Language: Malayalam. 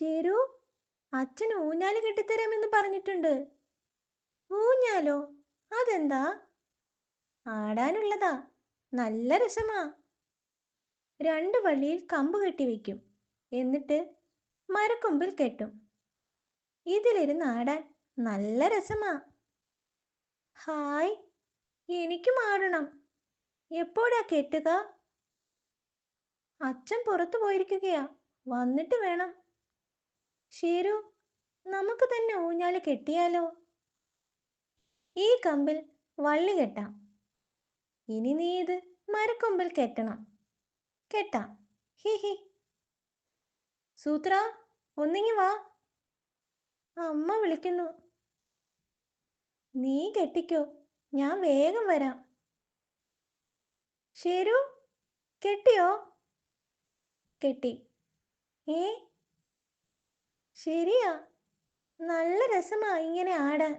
ശരു അച്ഛൻ ഊഞ്ഞാൽ കെട്ടിത്തരാമെന്ന് പറഞ്ഞിട്ടുണ്ട്. ഊഞ്ഞാലോ? അതെന്താ? ആടാനുള്ളതാ. നല്ല രസമാ. രണ്ട് വള്ളിയിൽ കമ്പ് കെട്ടി വെക്കും. എന്നിട്ട് മരക്കൊമ്പിൽ കെട്ടും. ഇതിലിരുന്ന് ആടാൻ നല്ല രസമാ. ഹായ് എനിക്കും ആടണം. എപ്പോഴാ കെട്ടുക? അച്ഛൻ പുറത്തു പോയിരിക്കുകയാ. വന്നിട്ട് വേണം. ഷീരു നമുക്ക് തന്നെ ഊഞ്ഞാൽ കെട്ടിയാലോ? ഈ കമ്പിൽ വള്ളി കെട്ടാം. ഇനി നീ ഇത് മരക്കൊമ്പിൽ കെട്ടണം. കെട്ടാം. ഹി ഹി. സൂത്ര ഒന്നിങ്ങി വാ. അമ്മ വിളിക്കുന്നു. നീ കെട്ടിക്കോ. ഞാൻ വേഗം വരാം. ഷേരു കെട്ടിയോ? കെട്ടി. ഏ ശരിയാ. നല്ല രസമാ ഇങ്ങനെ ആടാൻ.